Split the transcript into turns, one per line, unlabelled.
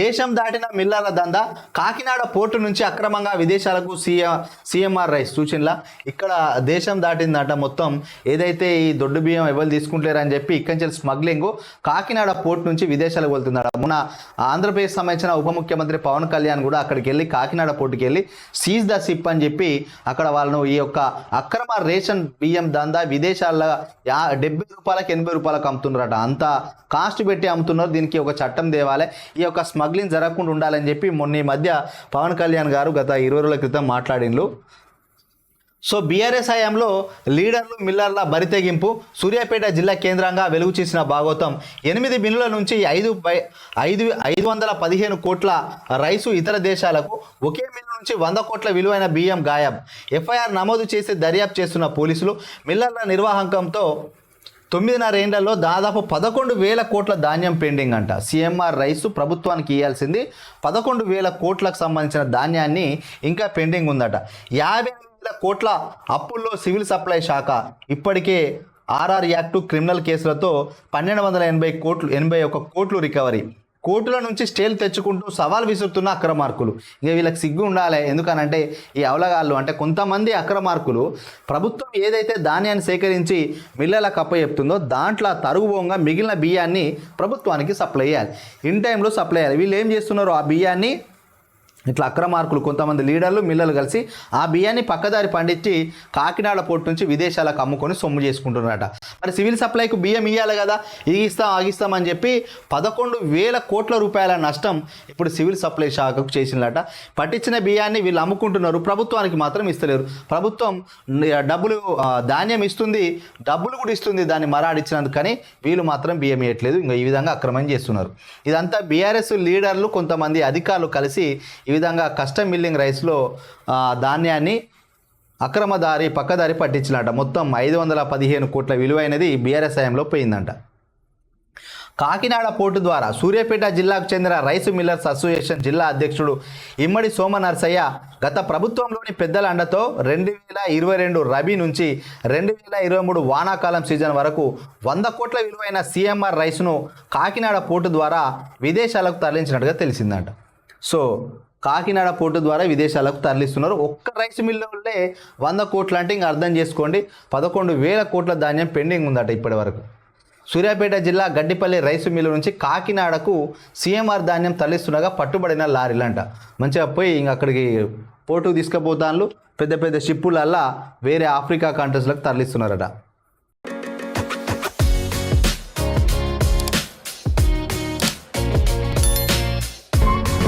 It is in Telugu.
దేశం దాటిన మిల్లాల దందా. కాకినాడ పోర్టు నుంచి అక్రమంగా విదేశాలకు సీఎం సీఎంఆర్ రైస్. సూచనల? ఇక్కడ దేశం దాటిందట మొత్తం. ఏదైతే ఈ దొడ్డు బియ్యం ఎవరు తీసుకుంటారని చెప్పి ఇక్కడి నుంచి స్మగ్లింగ్ కాకినాడ పోర్టు నుంచి విదేశాలకు వెళ్తుందట మొన్న ఆంధ్రప్రదేశ్ సంబంధించిన ఉప ముఖ్యమంత్రి పవన్ కళ్యాణ్ కూడా అక్కడికి వెళ్ళి కాకినాడ పోర్టుకి వెళ్ళి సీజ్ ద సిప్ అని చెప్పి అక్కడ వాళ్ళను ఈ యొక్క అక్రమ రేషన్ బియ్యం దందా విదేశాల్లో యా డెబ్బై రూపాయలకు ఎనభై రూపాయలకు అమ్ముతున్నారట. అంత కాస్ట్ పెట్టి అమ్ముతున్నారు. దీనికి ఒక చట్టం తేవాలి. ఈ యొక్క స్మగ్లింగ్ జరగకుండా ఉండాలని చెప్పి మొన్న ఈ మధ్య పవన్ కళ్యాణ్ గారు గత ఇరవై రోజుల క్రితం మాట్లాడిండ్లు. సో బీఆర్ఎస్ హయాంలో లీడర్లు మిల్లర్ల బరితెగింపు సూర్యాపేట జిల్లా కేంద్రంగా వెలుగు చేసిన భాగవతం ఎనిమిది బిన్నుల నుంచి ఐదు బై ఐదు ఐదు వందల పదిహేను కోట్ల రైసు ఇతర దేశాలకు ఒకే మిల్లు నుంచి వంద కోట్ల విలువైన బియ్యం గాయం. ఎఫ్ఐఆర్ నమోదు చేసి దర్యాప్తు చేస్తున్న పోలీసులు మిల్లర్ల నిర్వాహకంతో తొమ్మిదిన్నర ఏండ్లలో దాదాపు పదకొండు వేల కోట్ల ధాన్యం పెండింగ్ అంట. సీఎంఆర్ రైసు ప్రభుత్వానికి ఇవ్వాల్సింది పదకొండు వేల కోట్లకు సంబంధించిన ధాన్యాన్ని ఇంకా పెండింగ్ ఉందట. యాభై వేల కోట్ల అప్పుల్లో సివిల్ సప్లై శాఖ ఇప్పటికే ఆర్ఆర్ యాక్టు క్రిమినల్ కేసులతో పన్నెండు వందల ఎనభై కోట్లు ఎనభై ఒక కోట్లు రికవరీ. కోర్టుల నుంచి స్టేలు తెచ్చుకుంటూ సవాల్ విసురుతున్న అక్రమార్కులు. ఇక వీళ్ళకి సిగ్గు ఉండాలి. ఎందుకనంటే ఈ అవలగాళ్ళు అంటే కొంతమంది అక్రమార్కులు ప్రభుత్వం ఏదైతే ధాన్యాన్ని సేకరించి మిల్లలకు అప్పచెప్తుందో దాంట్లో తరుగుబోంగా మిగిలిన బియ్యాన్ని ప్రభుత్వానికి సప్లై చేయాలి. ఇన్ టైంలో సప్లై చేయాలి. వీళ్ళు ఏం చేస్తున్నారు? ఆ బియ్యాన్ని ఇట్లా అక్రమార్కులు కొంతమంది లీడర్లు మిల్లలు కలిసి ఆ బియ్యాన్ని పక్కదారి పండించి కాకినాడ పోర్టు నుంచి విదేశాలకు అమ్ముకొని సొమ్ము చేసుకుంటున్నారట. మరి సివిల్ సప్లైకు బియ్యం ఇవ్వాలి కదా ఇగిస్తాం ఆగిస్తామని చెప్పి పదకొండు వేల కోట్ల రూపాయల నష్టం ఇప్పుడు సివిల్ సప్లై శాఖకు చేసినట పట్టించిన బియ్యాన్ని వీళ్ళు అమ్ముకుంటున్నారు ప్రభుత్వానికి మాత్రం ఇస్తలేరు. ప్రభుత్వం డబ్బులు ధాన్యం ఇస్తుంది డబ్బులు కూడా ఇస్తుంది దాన్ని మరాడిచ్చినందుకు కానీ వీళ్ళు మాత్రం బియ్యం ఇవ్వట్లేదు ఇంకా ఈ విధంగా అక్రమం చేస్తున్నారు. ఇదంతా బీఆర్ఎస్ లీడర్లు కొంతమంది అధికారులు కలిసి ఈ విధంగా కస్టమ్ మిల్లింగ్ రైస్లో ధాన్యాన్ని అక్రమదారి పక్కదారి పట్టించినట మొత్తం ఐదు వందల పదిహేను కోట్ల విలువైనది బీఆర్ఎస్ హయాంలో పోయిందంట. కాకినాడ పోర్టు ద్వారా సూర్యాపేట జిల్లాకు చెందిన రైస్ మిల్లర్స్ అసోసియేషన్ జిల్లా అధ్యక్షుడు ఇమ్మడి సోమనర్సయ్య గత ప్రభుత్వంలోని పెద్దల అండతో రెండు వేల ఇరవై రెండు రబీ నుంచి రెండు వేల ఇరవై మూడు వానాకాలం సీజన్ వరకు వంద కోట్ల విలువైన సీఎంఆర్ రైస్ను కాకినాడ పోర్టు ద్వారా విదేశాలకు తరలించినట్టుగా తెలిసిందంట. సో కాకినాడ పోర్టు ద్వారా విదేశాలకు తరలిస్తున్నారు. ఒక్క రైస్ మిల్లులే వంద కోట్లు అంటే ఇంకా అర్థం చేసుకోండి. పదకొండు వేల కోట్ల ధాన్యం పెండింగ్ ఉందట ఇప్పటి వరకు. సూర్యాపేట జిల్లా గడ్డిపల్లి రైసు మిల్లు నుంచి కాకినాడకు సీఎంఆర్ ధాన్యం తరలిస్తుండగా పట్టుబడిన లారీలంట. మంచిగా పోయి ఇంక అక్కడికి పోర్టుకు తీసుకుపోతాను పెద్ద పెద్ద షిప్పులల్లా వేరే ఆఫ్రికా కంట్రీస్లకు తరలిస్తున్నారట.